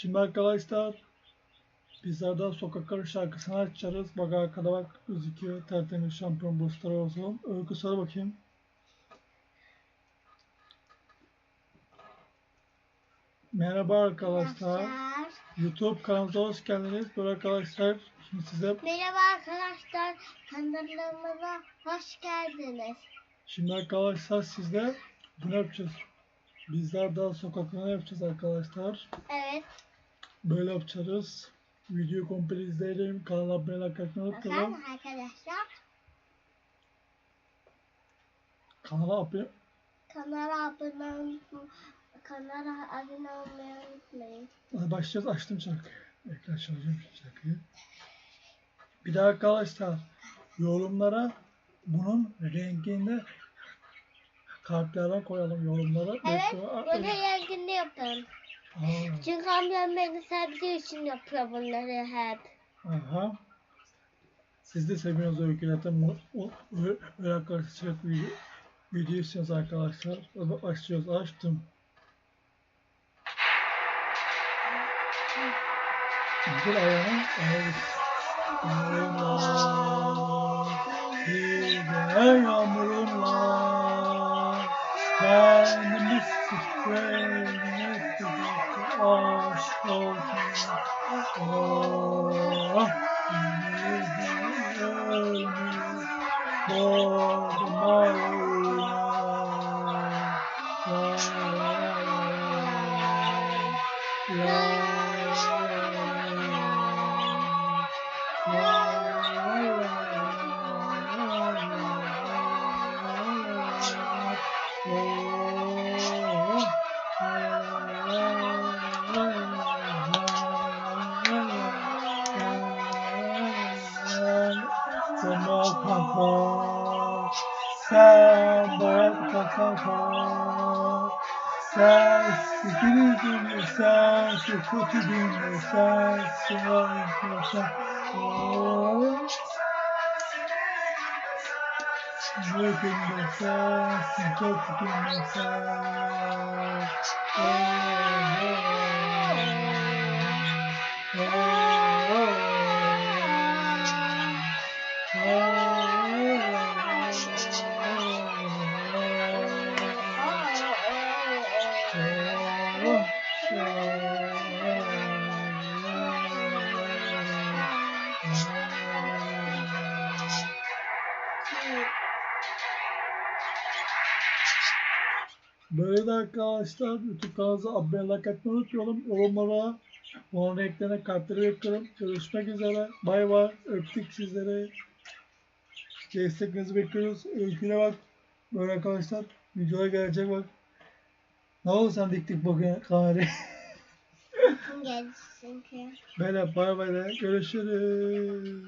Şimdi arkadaşlar bizlerden sokakların şarkısını açacağız. Bak arkada bak gözüküyor. Tertemiz şampiyon boostları olsun. Öykü sor bakayım. Merhaba arkadaşlar. YouTube kanalımıza hoş geldiniz. Böyle arkadaşlar şimdi size Merhaba arkadaşlar. Kanalımıza hoş geldiniz. şimdi arkadaşlar sizle bunu yapacağız. Bizler daha sokaklarına yapacağız arkadaşlar. Evet. Böyle yapacağız. Videoyu komple izleyelim. Kanala abone olmayı unutmayın. Bakın arkadaşlar. Kanala abone Kanala abone Kanala abone olmayı unutmayın. Hadi başlayacağız. Açtım şarkıyı. Ekran çalacağım şarkıyı. Bir de arkadaşlar yorumlara bunun renginde kalplerden koyalım yorumlara. Evet. Bunu renginde yapın. Aa, Çünkü amcam beni sevdiği için yapıyor bunları hep. Aha. Siz de seviyorsunuz öykü zaten. Bu- o- Öyle arkadaşlar video, video istiyoruz arkadaşlar. Açıyoruz. Açtım. Dur ayağına. Ayağına. Yağmurunla, yine Oh, sen bayat kaka, sen sikini dinle, sen kötü dinle, sen sıvayın sen. Ne dinle sen, kötü dinle sen. Böyle de arkadaşlar YouTube kanalımıza abone like atmayı unutmayalım. Yorumlara onun renklerine kalpleri bekliyorum. Görüşmek üzere. Bay bay. Öptük sizlere. Desteklerinizi bekliyoruz. Öyküne bak. Böyle arkadaşlar. Videoya gelecek bak. Ne oldu sen dik dik bakın kamerayı. Gelsin ki. Böyle bay bay görüşürüz.